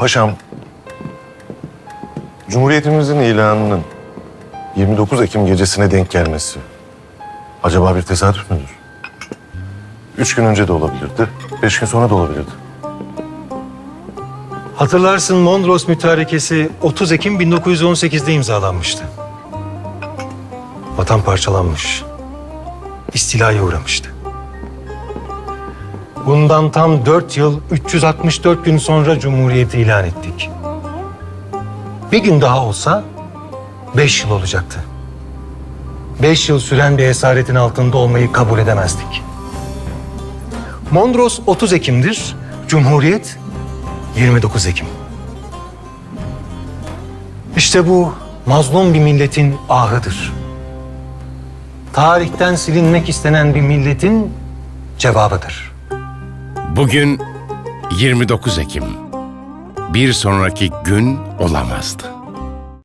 Paşam, Cumhuriyetimizin ilanının 29 Ekim gecesine denk gelmesi acaba bir tesadüf müdür? Üç gün önce de olabilirdi, beş gün sonra da olabilirdi. Hatırlarsın Mondros Mütarekesi 30 Ekim 1918'de imzalanmıştı. Vatan parçalanmış. istilaya uğramıştı. Bundan tam 4 yıl 364 gün sonra Cumhuriyeti ilan ettik. Bir gün daha olsa 5 yıl olacaktı. 5 yıl süren bir esaretin altında olmayı kabul edemezdik. Mondros 30 Ekim'dir, Cumhuriyet 29 Ekim. İşte bu mazlum bir milletin ahıdır. Tarihten silinmek istenen bir milletin cevabıdır. Bugün 29 Ekim. Bir sonraki gün olamazdı.